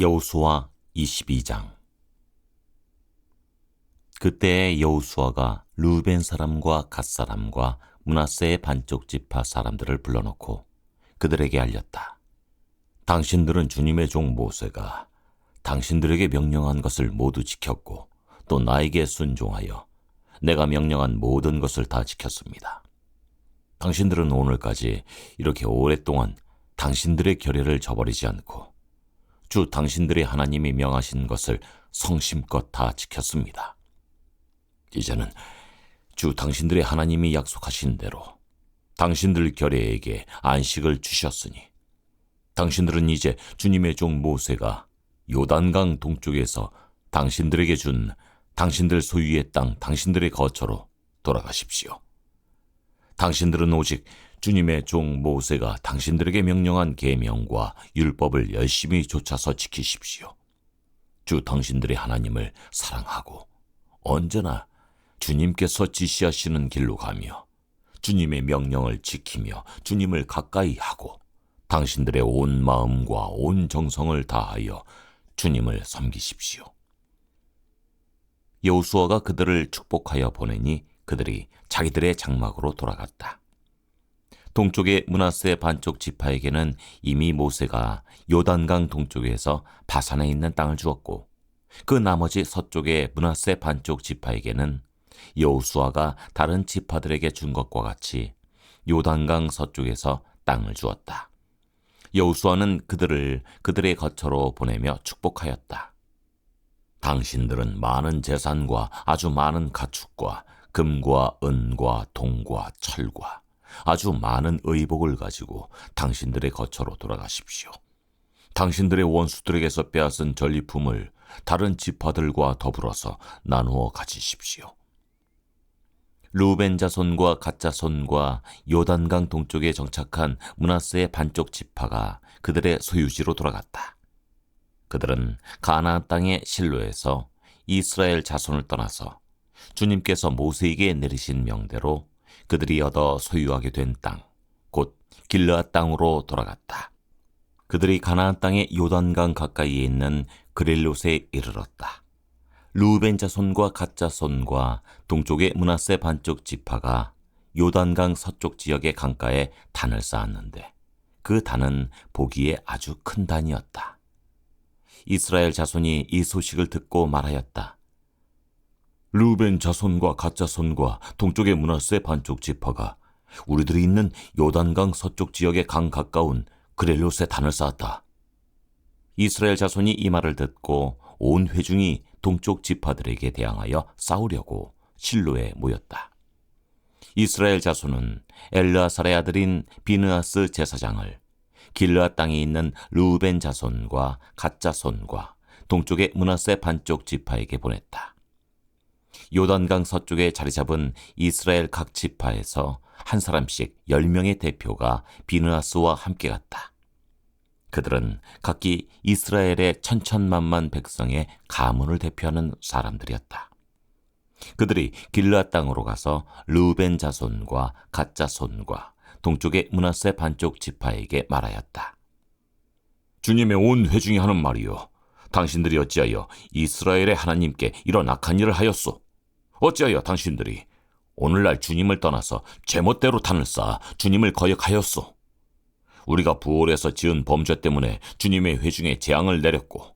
여우수아 22장 그때 여우수아가 루벤 사람과 갓 사람과 문하세의 반쪽 지파 사람들을 불러놓고 그들에게 알렸다. 당신들은 주님의 종 모세가 당신들에게 명령한 것을 모두 지켰고 또 나에게 순종하여 내가 명령한 모든 것을 다 지켰습니다. 당신들은 오늘까지 이렇게 오랫동안 당신들의 결례를 저버리지 않고 주 당신들의 하나님이 명하신 것을 성심껏 다 지켰습니다. 이제는 주 당신들의 하나님이 약속하신 대로 당신들 결례에게 안식을 주셨으니 당신들은 이제 주님의 종 모세가 요단강 동쪽에서 당신들에게 준 당신들 소유의 땅 당신들의 거처로 돌아가십시오. 당신들은 오직 주님의 종 모세가 당신들에게 명령한 계명과 율법을 열심히 쫓아서 지키십시오. 주 당신들의 하나님을 사랑하고 언제나 주님께서 지시하시는 길로 가며 주님의 명령을 지키며 주님을 가까이 하고 당신들의 온 마음과 온 정성을 다하여 주님을 섬기십시오. 여우수아가 그들을 축복하여 보내니 그들이 자기들의 장막으로 돌아갔다. 동쪽의 문하세 반쪽 지파에게는 이미 모세가 요단강 동쪽에서 바산에 있는 땅을 주었고 그 나머지 서쪽의 문하세 반쪽 지파에게는 여우수아가 다른 지파들에게 준 것과 같이 요단강 서쪽에서 땅을 주었다. 여우수아는 그들을 그들의 거처로 보내며 축복하였다. 당신들은 많은 재산과 아주 많은 가축과 금과 은과 동과 철과 아주 많은 의복을 가지고 당신들의 거처로 돌아가십시오. 당신들의 원수들에게서 빼앗은 전리품을 다른 지파들과 더불어서 나누어 가지십시오. 루벤 자손과 갓 자손과 요단강 동쪽에 정착한 문하스의 반쪽 지파가 그들의 소유지로 돌아갔다. 그들은 가나안 땅의 실로에서 이스라엘 자손을 떠나서 주님께서 모세에게 내리신 명대로 그들이 얻어 소유하게 된 땅, 곧 길르앗 땅으로 돌아갔다. 그들이 가나안 땅의 요단강 가까이에 있는 그렐롯에 이르렀다. 루벤 자손과 갓 자손과 동쪽의 문하세 반쪽 지파가 요단강 서쪽 지역의 강가에 단을 쌓았는데 그 단은 보기에 아주 큰 단이었다. 이스라엘 자손이 이 소식을 듣고 말하였다. 루벤 자손과 갓 자손과 동쪽의 문하세 반쪽 지파가 우리들이 있는 요단강 서쪽 지역의 강 가까운 그렐롯에 단을 쌓았다. 이스라엘 자손이 이 말을 듣고 온 회중이 동쪽 지파들에게 대항하여 싸우려고 실로에 모였다. 이스라엘 자손은 엘르아살의 아들인 비느아스 제사장을 길르앗 땅에 있는 루벤 자손과 갓 자손과 동쪽의 문하세 반쪽 지파에게 보냈다. 요단강 서쪽에 자리 잡은 이스라엘 각 지파에서 한 사람씩 열명의 대표가 비느아스와 함께 갔다. 그들은 각기 이스라엘의 천천만만 백성의 가문을 대표하는 사람들이었다. 그들이 길르앗 땅으로 가서 루벤 자손과 갓 자손과 동쪽의 문하세 반쪽 지파에게 말하였다. 주님의 온 회중이 하는 말이요. 당신들이 어찌하여 이스라엘의 하나님께 이런 악한 일을 하였소? 어찌하여 당신들이 오늘날 주님을 떠나서 제멋대로 탄을 쌓아 주님을 거역하였소? 우리가 부월에서 지은 범죄 때문에 주님의 회중에 재앙을 내렸고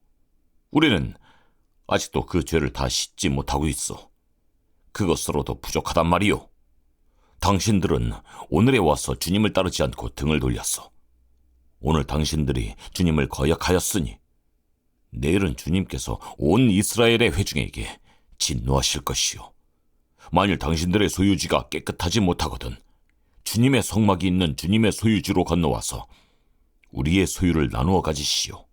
우리는 아직도 그 죄를 다 씻지 못하고 있어. 그것으로도 부족하단 말이오. 당신들은 오늘에 와서 주님을 따르지 않고 등을 돌렸어. 오늘 당신들이 주님을 거역하였으니 내일은 주님께서 온 이스라엘의 회중에게 진노하실 것이요. 만일 당신들의 소유지가 깨끗하지 못하거든 주님의 성막이 있는 주님의 소유지로 건너와서 우리의 소유를 나누어 가지시오.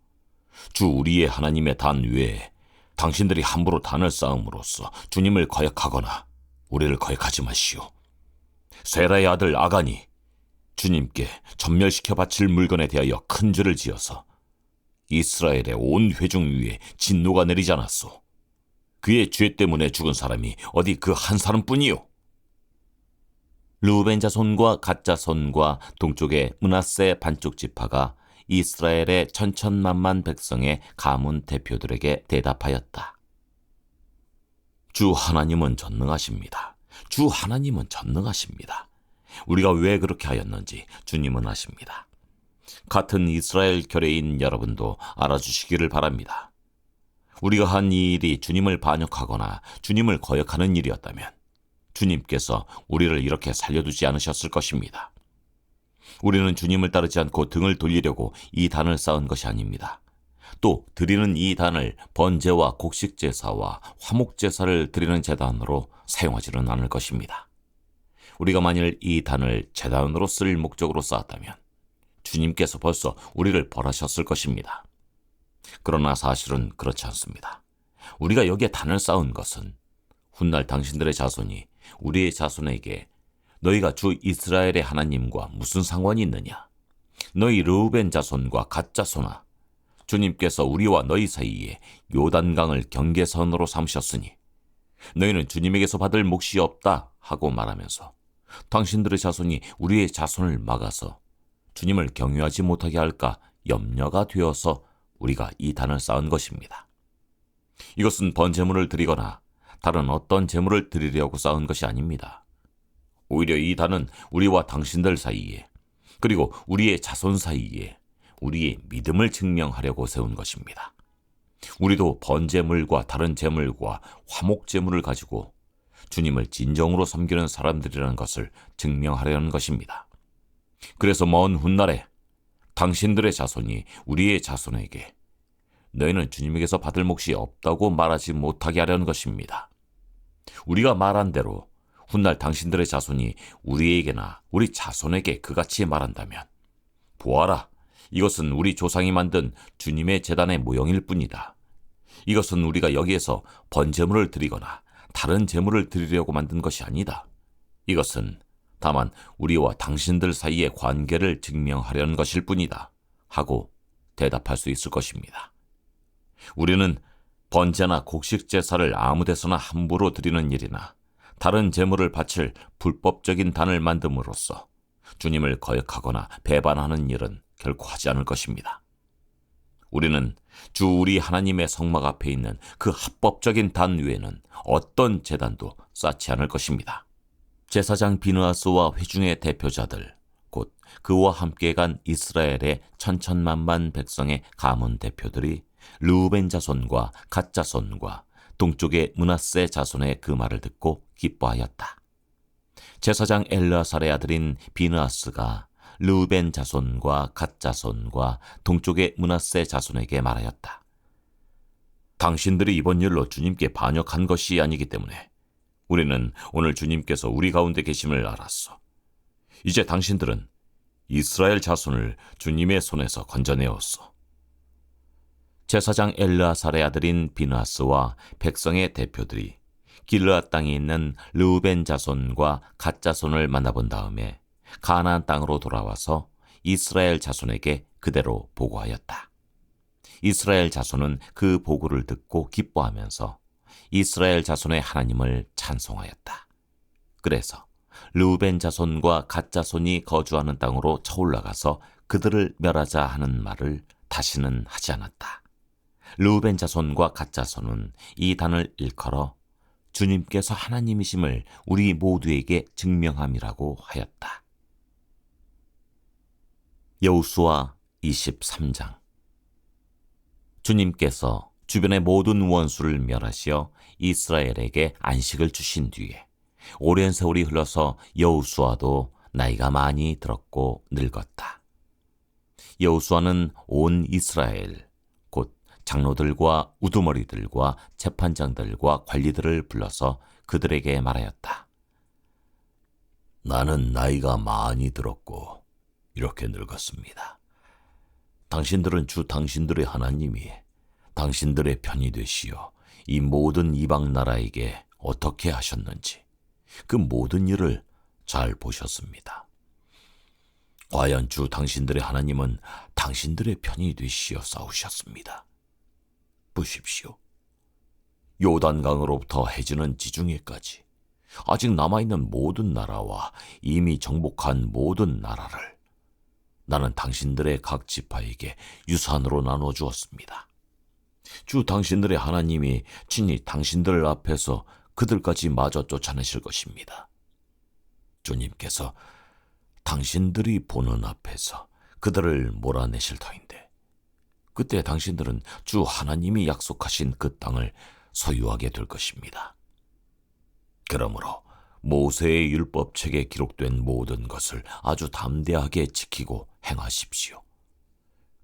주 우리의 하나님의 단 외에 당신들이 함부로 단을 쌓음으로써 주님을 거역하거나 우리를 거역하지 마시오. 세라의 아들 아간이 주님께 전멸시켜 바칠 물건에 대하여 큰 죄를 지어서 이스라엘의 온 회중 위에 진노가 내리지 않았소. 그의 죄 때문에 죽은 사람이 어디 그 한 사람뿐이요. 루벤 자손과 갓 자손과 동쪽의 문하세 반쪽 지파가 이스라엘의 천천만만 백성의 가문 대표들에게 대답하였다. 주 하나님은 전능하십니다. 주 하나님은 전능하십니다. 우리가 왜 그렇게 하였는지 주님은 아십니다. 같은 이스라엘 결의인 여러분도 알아주시기를 바랍니다. 우리가 한 이 일이 주님을 반역하거나 주님을 거역하는 일이었다면 주님께서 우리를 이렇게 살려두지 않으셨을 것입니다. 우리는 주님을 따르지 않고 등을 돌리려고 이 단을 쌓은 것이 아닙니다. 또 드리는 이 단을 번제와 곡식 제사와 화목 제사를 드리는 제단으로 사용하지는 않을 것입니다. 우리가 만일 이 단을 제단으로 쓸 목적으로 쌓았다면 주님께서 벌써 우리를 벌하셨을 것입니다. 그러나 사실은 그렇지 않습니다. 우리가 여기에 단을 쌓은 것은 훗날 당신들의 자손이 우리의 자손에게 너희가 주 이스라엘의 하나님과 무슨 상관이 있느냐? 너희 르우벤 자손과 갓 자손아 주님께서 우리와 너희 사이에 요단강을 경계선으로 삼으셨으니 너희는 주님에게서 받을 몫이 없다 하고 말하면서 당신들의 자손이 우리의 자손을 막아서 주님을 경유하지 못하게 할까 염려가 되어서 우리가 이 단을 쌓은 것입니다. 이것은 번제물을 드리거나 다른 어떤 제물을 드리려고 쌓은 것이 아닙니다. 오히려 이 단은 우리와 당신들 사이에 그리고 우리의 자손 사이에 우리의 믿음을 증명하려고 세운 것입니다. 우리도 번제물과 다른 제물과 화목 제물을 가지고 주님을 진정으로 섬기는 사람들이라는 것을 증명하려는 것입니다. 그래서 먼 훗날에 당신들의 자손이 우리의 자손에게 너희는 주님에게서 받을 몫이 없다고 말하지 못하게 하려는 것입니다. 우리가 말한 대로 훗날 당신들의 자손이 우리에게나 우리 자손에게 그같이 말한다면 보아라 이것은 우리 조상이 만든 주님의 재단의 모형일 뿐이다. 이것은 우리가 여기에서 번제물을 드리거나 다른 제물을 드리려고 만든 것이 아니다. 이것은 다만 우리와 당신들 사이의 관계를 증명하려는 것일 뿐이다. 하고 대답할 수 있을 것입니다. 우리는 번제나 곡식 제사를 아무 데서나 함부로 드리는 일이나 다른 제물을 바칠 불법적인 단을 만듦으로써 주님을 거역하거나 배반하는 일은 결코 하지 않을 것입니다. 우리는 주 우리 하나님의 성막 앞에 있는 그 합법적인 단 외에는 어떤 재단도 쌓지 않을 것입니다. 제사장 비누아스와 회중의 대표자들, 곧 그와 함께 간 이스라엘의 천천만만 백성의 가문 대표들이 르우벤 자손과 갓 자손과 동쪽의 문하세 자손의 그 말을 듣고 기뻐하였다. 제사장 엘라살의 아들인 비느아스가 르우벤 자손과 갓 자손과 동쪽의 문하세 자손에게 말하였다. 당신들이 이번 일로 주님께 반역한 것이 아니기 때문에 우리는 오늘 주님께서 우리 가운데 계심을 알았어. 이제 당신들은 이스라엘 자손을 주님의 손에서 건져내었어. 제사장 엘르아살의 아들인 비나스와 백성의 대표들이 길르앗 땅에 있는 르우벤 자손과 갓 자손을 만나본 다음에 가나안 땅으로 돌아와서 이스라엘 자손에게 그대로 보고하였다. 이스라엘 자손은 그 보고를 듣고 기뻐하면서 이스라엘 자손의 하나님을 찬송하였다. 그래서 르우벤 자손과 갓 자손이 거주하는 땅으로 쳐올라가서 그들을 멸하자 하는 말을 다시는 하지 않았다. 르우벤 자손과 갓 자손은 이 단을 일컬어 주님께서 하나님이심을 우리 모두에게 증명함이라고 하였다. 여우수아 23장 주님께서 주변의 모든 원수를 멸하시어 이스라엘에게 안식을 주신 뒤에 오랜 세월이 흘러서 여우수아도 나이가 많이 들었고 늙었다. 여우수아는 온 이스라엘 곧 장로들과 우두머리들과 재판장들과 관리들을 불러서 그들에게 말하였다. 나는 나이가 많이 들었고 이렇게 늙었습니다. 당신들은 주 당신들의 하나님이 당신들의 편이 되시어 이 모든 이방 나라에게 어떻게 하셨는지 그 모든 일을 잘 보셨습니다. 과연 주 당신들의 하나님은 당신들의 편이 되시어 싸우셨습니다. 보십시오. 요단강으로부터 해지는 지중해까지 아직 남아있는 모든 나라와 이미 정복한 모든 나라를 나는 당신들의 각 지파에게 유산으로 나눠 주었습니다. 주 당신들의 하나님이 친히 당신들 앞에서 그들까지 마저 쫓아내실 것입니다. 주님께서 당신들이 보는 앞에서 그들을 몰아내실 터인데 그때 당신들은 주 하나님이 약속하신 그 땅을 소유하게 될 것입니다. 그러므로 모세의 율법책에 기록된 모든 것을 아주 담대하게 지키고 행하십시오.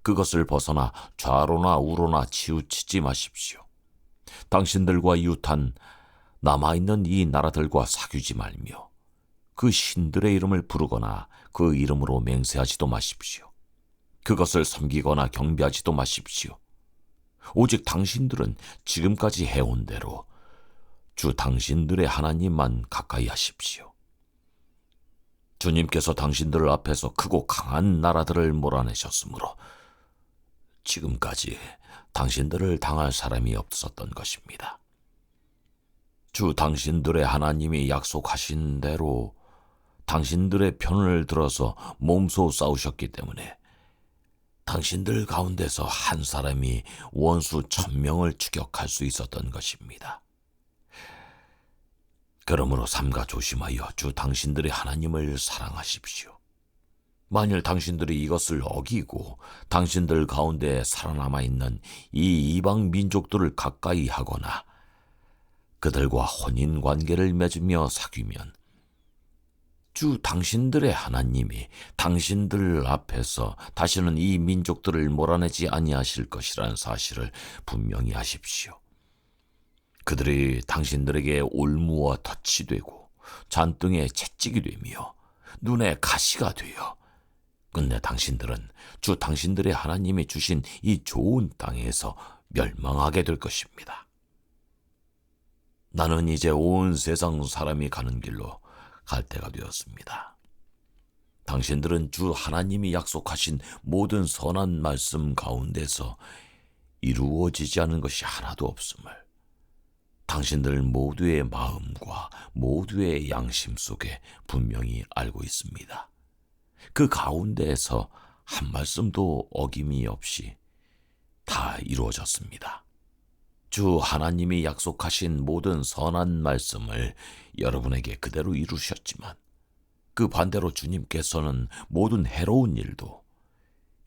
그것을 벗어나 좌로나 우로나 치우치지 마십시오. 당신들과 이웃한 남아있는 이 나라들과 사귀지 말며 그 신들의 이름을 부르거나 그 이름으로 맹세하지도 마십시오. 그것을 섬기거나 경배하지도 마십시오. 오직 당신들은 지금까지 해온 대로 주 당신들의 하나님만 가까이 하십시오. 주님께서 당신들 앞에서 크고 강한 나라들을 몰아내셨으므로 지금까지 당신들을 당할 사람이 없었던 것입니다. 주 당신들의 하나님이 약속하신 대로 당신들의 편을 들어서 몸소 싸우셨기 때문에 당신들 가운데서 한 사람이 원수 천명을 추격할 수 있었던 것입니다. 그러므로 삼가 조심하여 주 당신들의 하나님을 사랑하십시오. 만일 당신들이 이것을 어기고 당신들 가운데 살아남아 있는 이 이방 민족들을 가까이 하거나 그들과 혼인 관계를 맺으며 사귀면 주 당신들의 하나님이 당신들 앞에서 다시는 이 민족들을 몰아내지 아니하실 것이라는 사실을 분명히 하십시오. 그들이 당신들에게 올무와 덫이 되고 잔등에 채찍이 되며 눈에 가시가 되어 끝내 당신들은 주 당신들의 하나님이 주신 이 좋은 땅에서 멸망하게 될 것입니다. 나는 이제 온 세상 사람이 가는 길로 갈 때가 되었습니다. 당신들은 주 하나님이 약속하신 모든 선한 말씀 가운데서 이루어지지 않은 것이 하나도 없음을 당신들 모두의 마음과 모두의 양심 속에 분명히 알고 있습니다. 그 가운데에서 한 말씀도 어김이 없이 다 이루어졌습니다. 주 하나님이 약속하신 모든 선한 말씀을 여러분에게 그대로 이루셨지만 그 반대로 주님께서는 모든 해로운 일도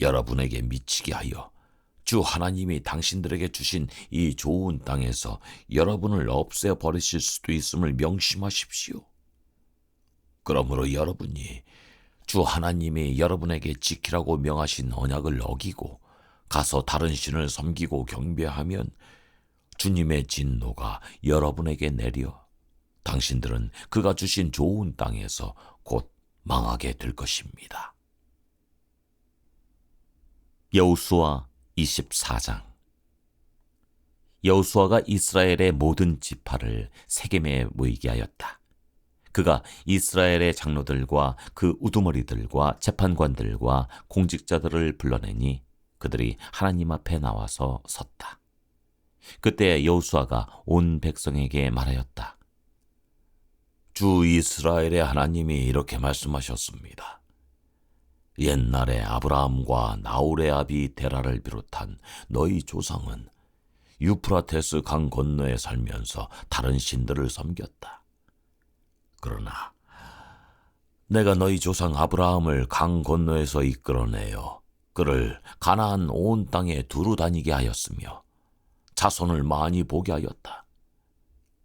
여러분에게 미치게 하여 주 하나님이 당신들에게 주신 이 좋은 땅에서 여러분을 없애 버리실 수도 있음을 명심하십시오. 그러므로 여러분이 주 하나님이 여러분에게 지키라고 명하신 언약을 어기고 가서 다른 신을 섬기고 경배하면 주님의 진노가 여러분에게 내려 당신들은 그가 주신 좋은 땅에서 곧 망하게 될 것입니다. 여우수와 24장 여호수아가 이스라엘의 모든 지파를 세겜에 모이게 하였다. 그가 이스라엘의 장로들과 그 우두머리들과 재판관들과 공직자들을 불러내니 그들이 하나님 앞에 나와서 섰다. 그때 여호수아가 온 백성에게 말하였다. 주 이스라엘의 하나님이 이렇게 말씀하셨습니다. 옛날에 아브라함과 나홀의 아비 데라를 비롯한 너희 조상은 유프라테스 강 건너에 살면서 다른 신들을 섬겼다. 그러나 내가 너희 조상 아브라함을 강 건너에서 이끌어내어 그를 가나안 온 땅에 두루 다니게 하였으며 자손을 많이 보게 하였다.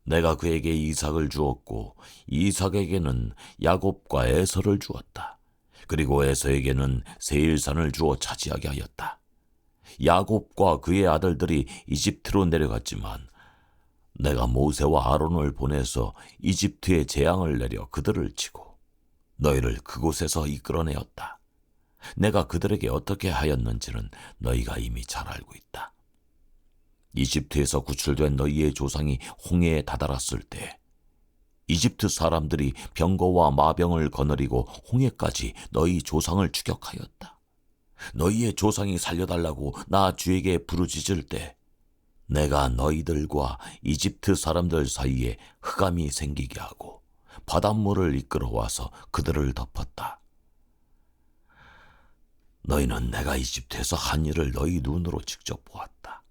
내가 그에게 이삭을 주었고 이삭에게는 야곱과 에서를 주었다. 그리고 에서에게는 세일산을 주어 차지하게 하였다. 야곱과 그의 아들들이 이집트로 내려갔지만 내가 모세와 아론을 보내서 이집트에 재앙을 내려 그들을 치고 너희를 그곳에서 이끌어내었다. 내가 그들에게 어떻게 하였는지는 너희가 이미 잘 알고 있다. 이집트에서 구출된 너희의 조상이 홍해에 다다랐을 때 이집트 사람들이 병거와 마병을 거느리고 홍해까지 너희 조상을 추격하였다. 너희의 조상이 살려달라고 나 주에게 부르짖을 때 내가 너희들과 이집트 사람들 사이에 흑암이 생기게 하고 바닷물을 이끌어 와서 그들을 덮었다. 너희는 내가 이집트에서 한 일을 너희 눈으로 직접 보았다.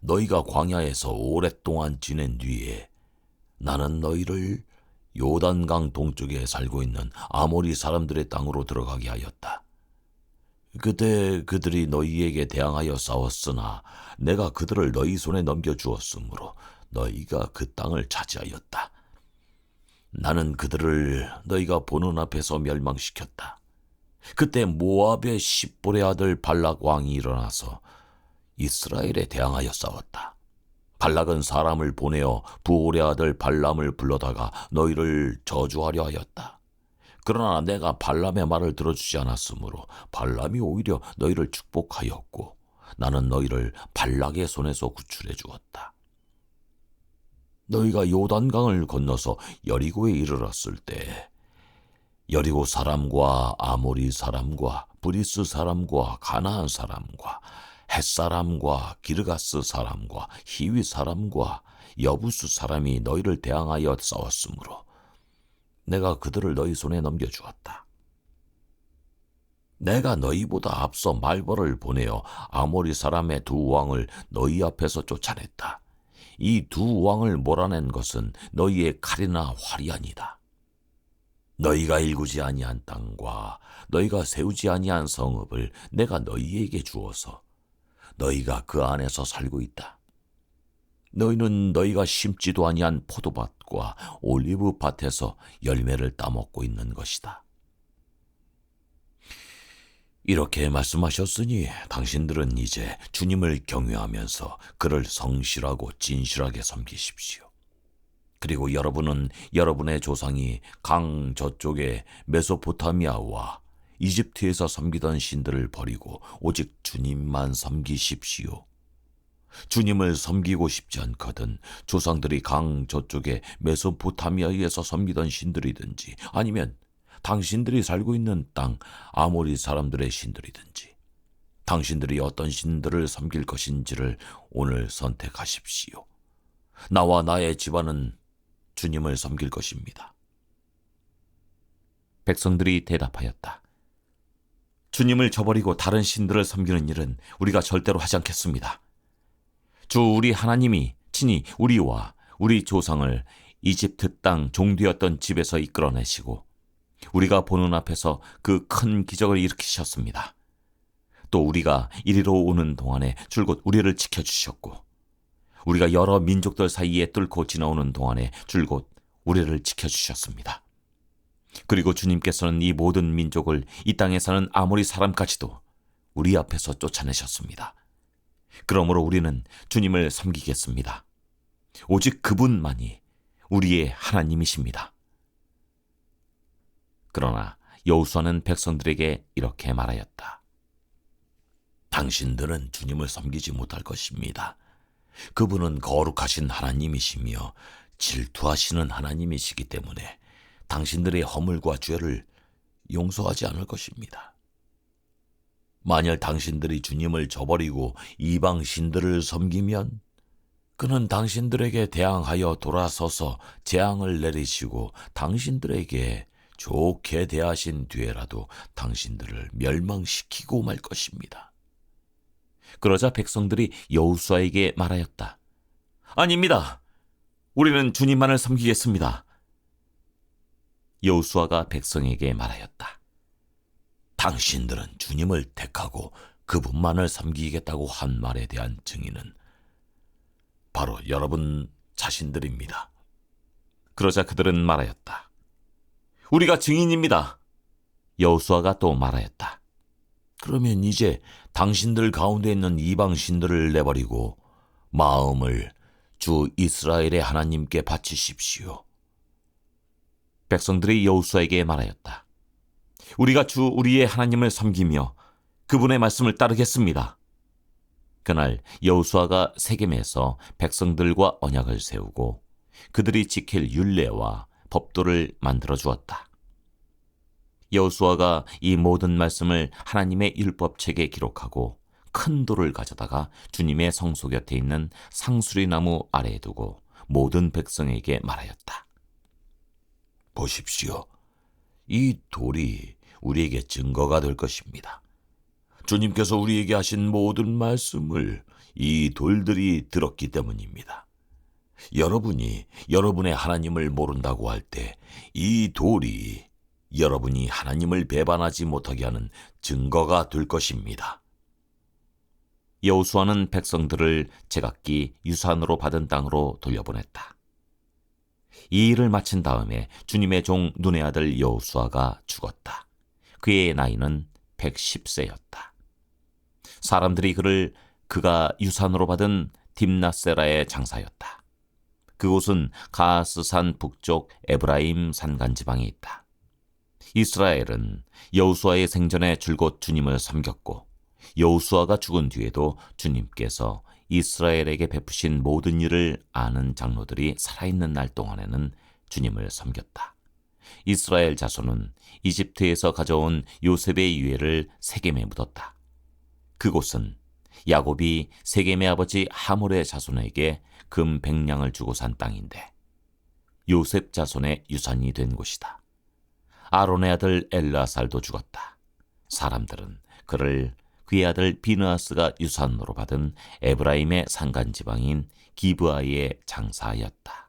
너희가 광야에서 오랫동안 지낸 뒤에 나는 너희를 요단강 동쪽에 살고 있는 아모리 사람들의 땅으로 들어가게 하였다. 그때 그들이 너희에게 대항하여 싸웠으나 내가 그들을 너희 손에 넘겨 주었으므로 너희가 그 땅을 차지하였다. 나는 그들을 너희가 보는 앞에서 멸망시켰다. 그때 모압의 십볼의 아들 발락 왕이 일어나서 이스라엘에 대항하여 싸웠다. 발락은 사람을 보내어 부올의 아들 발람을 불러다가 너희를 저주하려 하였다. 그러나 내가 발람의 말을 들어주지 않았으므로 발람이 오히려 너희를 축복하였고 나는 너희를 발락의 손에서 구출해 주었다. 너희가 요단강을 건너서 여리고에 이르렀을 때 여리고 사람과 아모리 사람과 브리스 사람과 가나안 사람과 햇 사람과 기르가스 사람과 히위 사람과 여부수 사람이 너희를 대항하여 싸웠으므로 내가 그들을 너희 손에 넘겨주었다. 내가 너희보다 앞서 말벌을 보내어 아모리 사람의 두 왕을 너희 앞에서 쫓아냈다. 이 두 왕을 몰아낸 것은 너희의 칼이나 활이 아니다. 너희가 일구지 아니한 땅과 너희가 세우지 아니한 성읍을 내가 너희에게 주어서 너희가 그 안에서 살고 있다. 너희는 너희가 심지도 아니한 포도밭과 올리브 밭에서 열매를 따먹고 있는 것이다. 이렇게 말씀하셨으니 당신들은 이제 주님을 경외하면서 그를 성실하고 진실하게 섬기십시오. 그리고 여러분은 여러분의 조상이 강 저쪽에 메소포타미아와 이집트에서 섬기던 신들을 버리고 오직 주님만 섬기십시오. 주님을 섬기고 싶지 않거든 조상들이 강 저쪽에 메소포타미아에서 섬기던 신들이든지 아니면 당신들이 살고 있는 땅 아모리 사람들의 신들이든지 당신들이 어떤 신들을 섬길 것인지를 오늘 선택하십시오. 나와 나의 집안은 주님을 섬길 것입니다. 백성들이 대답하였다. 주님을 저버리고 다른 신들을 섬기는 일은 우리가 절대로 하지 않겠습니다. 주 우리 하나님이 친히 우리와 우리 조상을 이집트 땅 종되었던 집에서 이끌어내시고 우리가 보는 앞에서 그 큰 기적을 일으키셨습니다. 또 우리가 이리로 오는 동안에 줄곧 우리를 지켜주셨고 우리가 여러 민족들 사이에 뚫고 지나오는 동안에 줄곧 우리를 지켜주셨습니다. 그리고 주님께서는 이 모든 민족을 이 땅에 사는 아모리 사람까지도 우리 앞에서 쫓아내셨습니다. 그러므로 우리는 주님을 섬기겠습니다. 오직 그분만이 우리의 하나님이십니다. 그러나 여우수아는 백성들에게 이렇게 말하였다. 당신들은 주님을 섬기지 못할 것입니다. 그분은 거룩하신 하나님이시며 질투하시는 하나님이시기 때문에 당신들의 허물과 죄를 용서하지 않을 것입니다. 만일 당신들이 주님을 저버리고 이방 신들을 섬기면 그는 당신들에게 대항하여 돌아서서 재앙을 내리시고 당신들에게 좋게 대하신 뒤에라도 당신들을 멸망시키고 말 것입니다. 그러자 백성들이 여우수아에게 말하였다. 아닙니다. 우리는 주님만을 섬기겠습니다. 여우수아가 백성에게 말하였다. 당신들은 주님을 택하고 그분만을 섬기겠다고 한 말에 대한 증인은 바로 여러분 자신들입니다. 그러자 그들은 말하였다. 우리가 증인입니다. 여우수아가 또 말하였다. 그러면 이제 당신들 가운데 있는 이방 신들을 내버리고 마음을 주 이스라엘의 하나님께 바치십시오. 백성들이 여우수아에게 말하였다. 우리가 주 우리의 하나님을 섬기며 그분의 말씀을 따르겠습니다. 그날 여우수아가 세겜에서 백성들과 언약을 세우고 그들이 지킬 율례와 법도를 만들어 주었다. 여우수아가 이 모든 말씀을 하나님의 율법책에 기록하고 큰 돌을 가져다가 주님의 성소 곁에 있는 상수리 나무 아래에 두고 모든 백성에게 말하였다. 보십시오. 이 돌이 우리에게 증거가 될 것입니다. 주님께서 우리에게 하신 모든 말씀을 이 돌들이 들었기 때문입니다. 여러분이 여러분의 하나님을 모른다고 할 때 이 돌이 여러분이 하나님을 배반하지 못하게 하는 증거가 될 것입니다. 여호수아는 백성들을 제각기 유산으로 받은 땅으로 돌려보냈다. 이 일을 마친 다음에 주님의 종 눈의 아들 여호수아가 죽었다. 그의 나이는 110세였다. 사람들이 그를 그가 유산으로 받은 딥나세라의 장사였다. 그곳은 가스산 북쪽 에브라임 산간 지방에 있다. 이스라엘은 여호수아의 생전에 줄곧 주님을 섬겼고 여호수아가 죽은 뒤에도 주님께서 이스라엘에게 베푸신 모든 일을 아는 장로들이 살아있는 날 동안에는 주님을 섬겼다. 이스라엘 자손은 이집트에서 가져온 요셉의 유해를 세겜에 묻었다. 그곳은 야곱이 세겜의 아버지 하몰의 자손에게 금 백냥을 주고 산 땅인데 요셉 자손의 유산이 된 곳이다. 아론의 아들 엘라살도 죽었다. 사람들은 그를 그의 아들 비느아스가 유산으로 받은 에브라임의 산간 지방인 기브아의 장사였다.